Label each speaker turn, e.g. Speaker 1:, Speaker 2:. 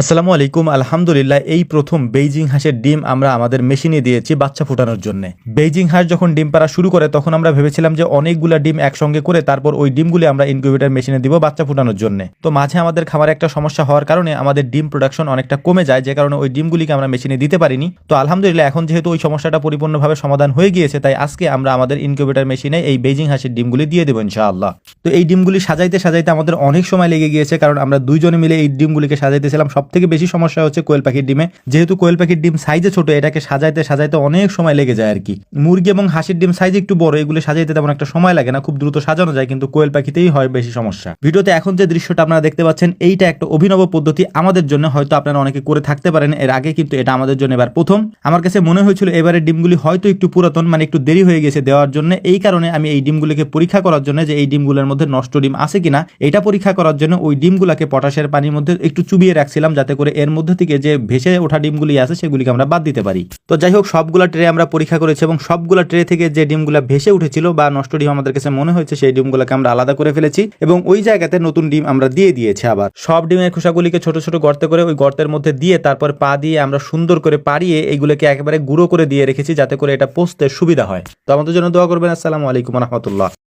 Speaker 1: আসসালামু আলাইকুম, আলহামদুলিল্লাহ, এই প্রথম বেইজিং হাঁসের ডিম আমরা আমাদের মেশিনে দিয়েছি বাচ্চা ফোটানোর জন্য। বেইজিং হাঁস যখন ডিম পাড়া শুরু করে, তখন আমরা ভেবেছিলাম যে অনেকগুলা ডিম একসঙ্গে করে তারপর ওই ডিমগুলি আমরা ইনকিউবেটর মেশিনে দিব বাচ্চা ফোটানোর জন্য। তো মাঝে আমাদের খামারে একটা সমস্যা হওয়ার কারণে আমাদের ডিম প্রোডাকশন অনেকটা কমে যায়, যে কারণে ওই ডিমগুলিকে আমরা মেশিনে দিতে পারিনি। তো আলহামদুলিল্লাহ, এখন যেহেতু ওই সমস্যাটা পরিপূর্ণভাবে সমাধান হয়ে গিয়েছে, তাই আজকে আমরা আমাদের ইনকিউবেটর মেশিনে এই বেইজিং হাঁসের ডিমগুলি দিয়ে দেবো ইনশাআল্লাহ। তো এই ডিমগুলি সাজাইতে সাজাইতে আমাদের অনেক সময় লেগে গিয়েছে, কারণ আমরা দুইজনে মিলে এই ডিমগুলিকে সাজাইতেছিলাম, সব থেকে বেশি সমস্যা হচ্ছে কোয়েল পাখির ডিমে। যেহেতু কোয়েল পাখির ডিম সাইজে ছোট, এটাকে সাজাইতে সাজাইতে অনেক সময় লেগে যায় আর কি। মুরগি এবং হাসির ডিম সাইজ একটু বড়, এগুলি সাজাইতে তেমন একটা সময় লাগে না, খুব দ্রুত সাজানো যায়, কিন্তু কোয়েল পাখিতেই হয় বেশি সমস্যা। ভিডিওতে এখন যে দৃশ্যটা আপনারা দেখতে পাচ্ছেন, এইটা একটা অভিনব পদ্ধতি আমাদের জন্য, হয়তো আপনারা অনেকে করে থাকতে পারেন, এর আগে কিন্তু এটা আমাদের জন্য এবার প্রথম। আমার কাছে মনে হয়েছিল এবারে ডিমগুলি হয়তো একটু পুরাতন মানে একটু দেরি হয়ে গেছে দেওয়ার জন্য, এই কারণে আমি এই ডিমগুলিকে পরীক্ষা করার জন্য যে এই ডিমগুলোর মধ্যে নষ্ট ডিম আছে কিনা, এটা পরীক্ষা করার জন্য ওই ডিমগুলোকে পটাশের পানির মধ্যে একটু চুবিয়ে রাখছিলাম যাতে করে এর মধ্যে থেকে যে ভেসে ওঠা ডিমগুলি আছে সেগুলিকে আমরা বাদ দিতে পারি। তো যাই হোক, সবগুলা ট্রে আমরা পরীক্ষা করেছি এবং সবগুলা ট্রে থেকে যে ডিমগুলা ভেসে উঠেছিল বা নষ্ট ডিম আমাদের কাছে মনে হয়েছে, সেই ডিমগুলোকে আমরা আলাদা করে ফেলেছি এবং ওই জায়গাতে নতুন ডিম আমরা দিয়ে দিয়েছি আবার। সব ডিমের খোসাগুলিকে ছোট ছোট গর্তে করে ওই গর্তের মধ্যে দিয়ে তারপর পা দিয়ে আমরা সুন্দর করে পাড়িয়ে এইগুলোকে একেবারে গুঁড়ো করে দিয়ে রেখেছি যাতে করে এটা পোষতে সুবিধা হয়। তো আমাদের জন্য দোয়া করবেন। আসসালামু আলাইকুম রহমতুল্লাহ।